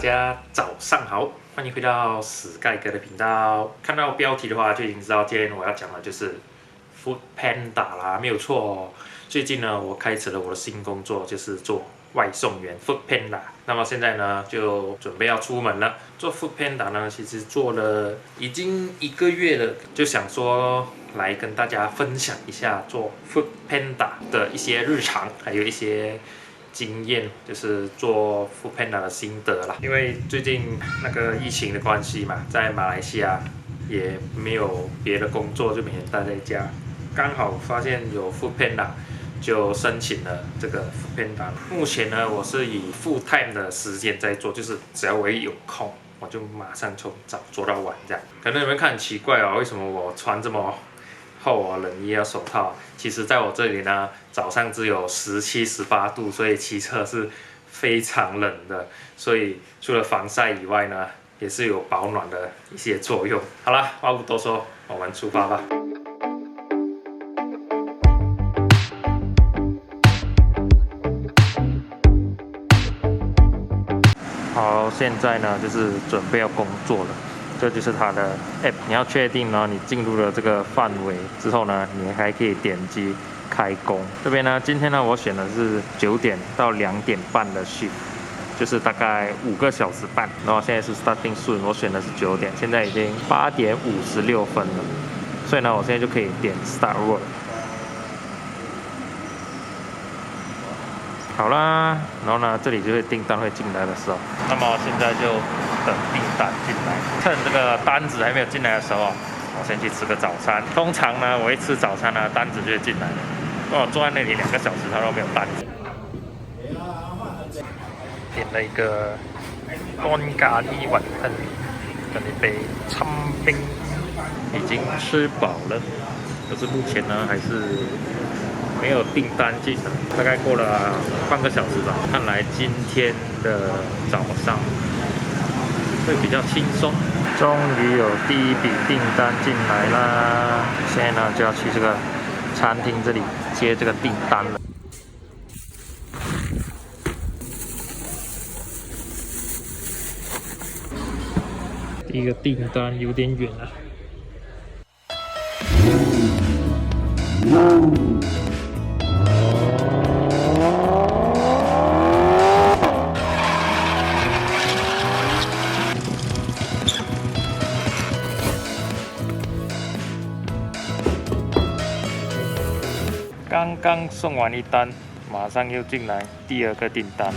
大家早上好，欢迎回到史盖哥的频道。看到标题的话，就已经知道今天我要讲的就是 Food Panda 啦，没有错。最近呢，我开始了我的新工作，就是做外送员 Food Panda。那么现在呢，就准备要出门了。做 Food Panda 呢，其实做了已经一个月了，就想说来跟大家分享一下做 Food Panda 的一些日常，还有一些。经验就是做 Food Panda 的心得啦，因为最近那个疫情的关系嘛，在马来西亚也没有别的工作，就每天待在家。刚好发现有 Food Panda，就申请了这个 Food Panda。目前呢，我是以 full time 的时间在做，就是只要我一有空，我就马上从早做到晚这样。可能你们看很奇怪哦，为什么我穿这么？厚啊，冷衣啊，手套。其实，在我这里呢，早上只有十七、十八度，所以骑车是非常冷的。所以，除了防晒以外呢，也是有保暖的一些作用。好了，话不多说，我们出发吧。好，现在呢，就是准备要工作了。这就是它的 app，你要确定呢，你进入了这个范围之后呢，你还可以点击开工。这边呢，今天呢，我选的是九点到两点半的 shift，就是大概五个小时半。然后现在是 starting soon，我选的是九点，现在已经八点五十六分了，所以呢，我现在就可以点 start work。好啦，然后呢，这里就会订单会进来的时候，那么现在就等订单进来，趁这个单子还没有进来的时候，我先去吃个早餐。通常呢，我一吃早餐呢，单子就会进来了。我坐在那里两个小时，他都没有单子。点了一个干咖喱晚餐，跟一杯餐冰，已经吃饱了。可是目前呢，还是。没有订单进来，大概过了半个小时吧。看来今天的早上会比较轻松。终于有第一笔订单进来啦！现在呢就要去这个餐厅这里接这个订单了。第一个订单有点远啊。刚刚送完一单，马上又进来第二个订单。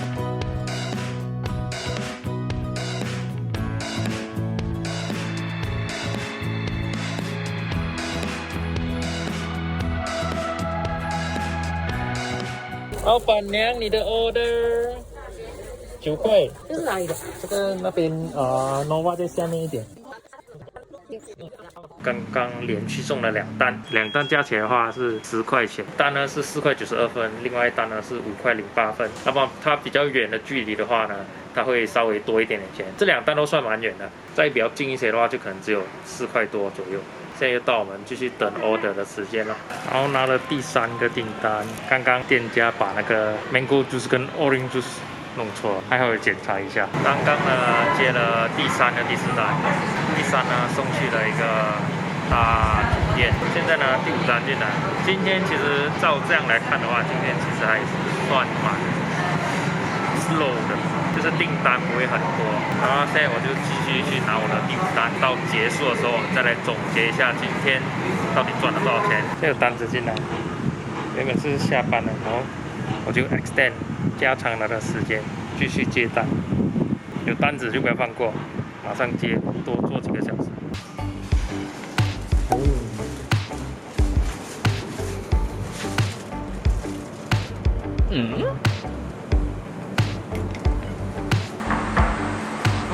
老板娘，你的 order 九块。这是哪里的？这个那边呃，Nova 在下面一点。刚刚连续送了两单，两单加起来的话是十块钱，单呢是四块九十二分，另外一单呢是五块零八分。那么它比较远的距离的话呢，它会稍微多一点点钱。这两单都算蛮远的，再比较近一些的话，就可能只有四块多左右。现在又到我们继续等 order 的时间了，然后拿了第三个订单，刚刚店家把那个 mango juice 跟 orange juice 弄错了，还好检查一下。刚刚呢接了第三个第四单，第三呢送去了一个。大酒店，现在呢第五单进来。今天其实照这样来看的话，今天其实还是算蛮 slow 的，就是订单不会很多。然后现在我就继续去拿我的第五单，到结束的时候我们再来总结一下今天到底赚了多少钱。这个单子进来，原本是下班了，然后我就 extend 加长了的时间，继续接单。有单子就不要放过，马上接，多做几个小时。嗯，不。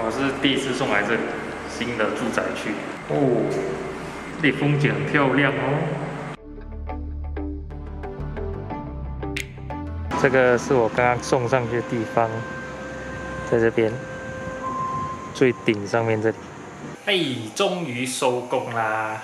我是第一次送来这里新的住宅区哦，这里风景很漂亮哦。这个是我刚刚送上去的地方，在这边最顶上面这里。哎，终于收工啦！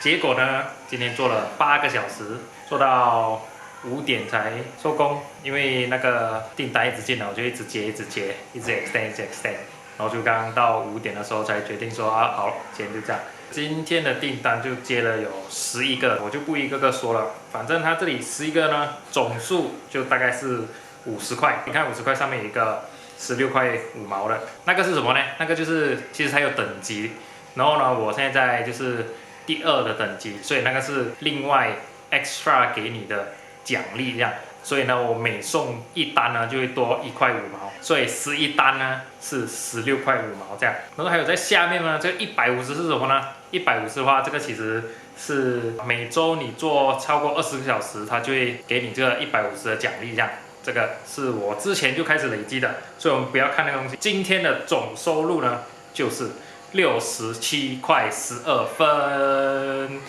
结果呢？今天做了八个小时，做到五点才收工，因为那个订单一直进来，我就一直接，一直接，一直 extend，一直 extend，然后就刚刚到五点的时候才决定说啊，好，今天就这样。今天的订单就接了有十一个，我就不一个个说了，反正它这里十一个呢，总数就大概是五十块。你看五十块上面有一个十六块五毛的，那个是什么呢？那个就是其实它有等级，然后呢，我现在在就是第二的等级，所以那个是另外 extra 给你的奖励这样。所以呢，我每送一单呢，就会多一块五毛，所以十一单呢是十六块五毛这样。然后还有在下面呢，这一百五十是什么呢？一百五十的话，这个其实是每周你做超过二十个小时，它就会给你这个一百五十的奖励这样。这个是我之前就开始累积的，所以我们不要看那个东西。今天的总收入呢，就是六十七块十二分。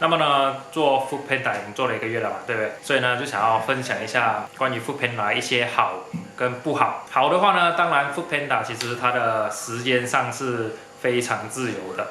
那么呢，做 Food Panda 已经做了一个月了嘛，对不对？所以呢，就想要分享一下关于 Food Panda 一些好跟不好。好的话呢，当然 Food Panda 其实它的时间上是非常自由的，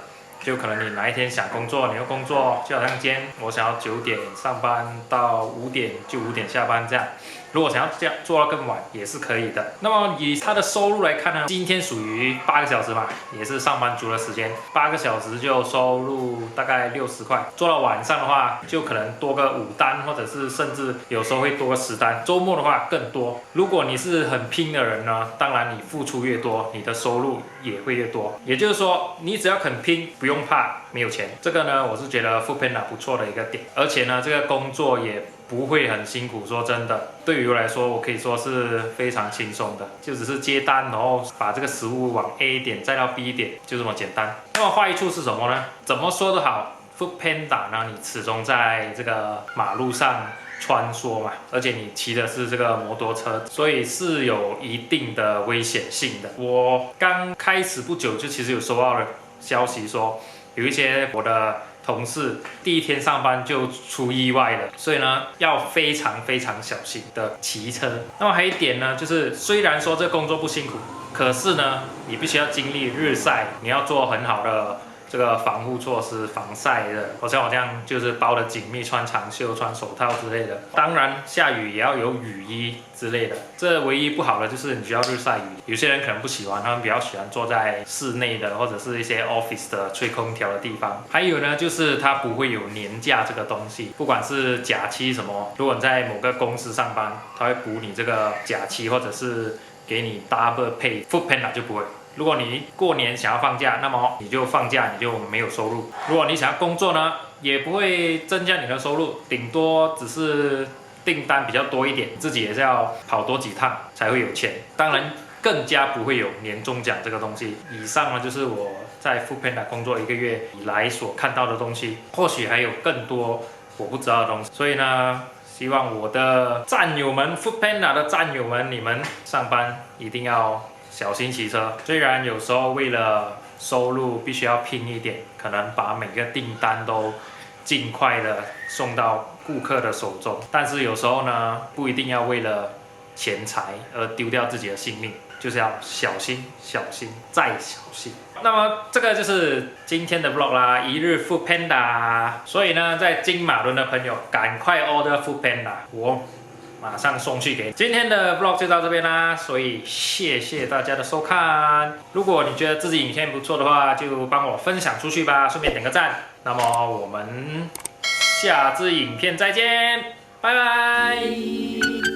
就可能你哪一天想工作，你要工作，就好像今天我想要九点上班到五点就五点下班这样。如果想要这样做到更晚也是可以的。那么以他的收入来看呢，今天属于八个小时嘛，也是上班族的时间，八个小时就收入大概六十块。做到晚上的话，就可能多个五单，或者是甚至有时候会多个十单。周末的话更多。如果你是很拼的人呢，当然你付出越多，你的收入也会越多。也就是说，你只要肯拼，不用怕没有钱。这个呢，我是觉得 Foodpanda 不错的一个点，而且呢，这个工作也。不会很辛苦，说真的，对于我来说，我可以说是非常轻松的，就只是接单，然后把这个食物往 A 点再到 B 点，就这么简单。那么坏处是什么呢？怎么说都好，Food Panda 呢，你始终在这个马路上穿梭嘛，而且你骑的是这个摩托车，所以是有一定的危险性的。我刚开始不久就其实有收到了消息说，有一些我的。同事第一天上班就出意外了，所以呢要非常非常小心的骑车。那么还有一点呢，就是虽然说这工作不辛苦，可是呢你必须要经历日晒，你要做很好的。这个防护措施，防晒的，好像好像就是包的紧密，穿长袖、穿手套之类的。当然下雨也要有雨衣之类的。这唯一不好的就是你需要日晒雨。有些人可能不喜欢，他们比较喜欢坐在室内的或者是一些 office 的吹空调的地方。还有呢，就是它不会有年假这个东西，不管是假期什么，如果你在某个公司上班，他会补你这个假期，或者是给你 double pay。Food Panda 就不会。如果你过年想要放假，那么你就放假，你就没有收入。如果你想要工作呢，也不会增加你的收入，顶多只是订单比较多一点，自己也是要跑多几趟才会有钱。当然，更加不会有年终奖这个东西。以上呢，就是我在 f o o Panda 工作一个月以来所看到的东西，或许还有更多我不知道的东西。所以呢，希望我的战友们，Food Panda 的战友们，你们上班一定要。小心骑车，虽然有时候为了收入必须要拼一点，可能把每个订单都尽快的送到顾客的手中，但是有时候呢，不一定要为了钱财而丢掉自己的性命，就是要小心、小心再小心。那么这个就是今天的 vlog 啦，一日 food panda。所以呢，在金马伦的朋友，赶快 order food panda，我。马上送去给今天的 vlog 就到这边啦，所以谢谢大家的收看。如果你觉得自己影片不错的话，就帮我分享出去吧，顺便点个赞。那么我们下支影片再见，拜拜。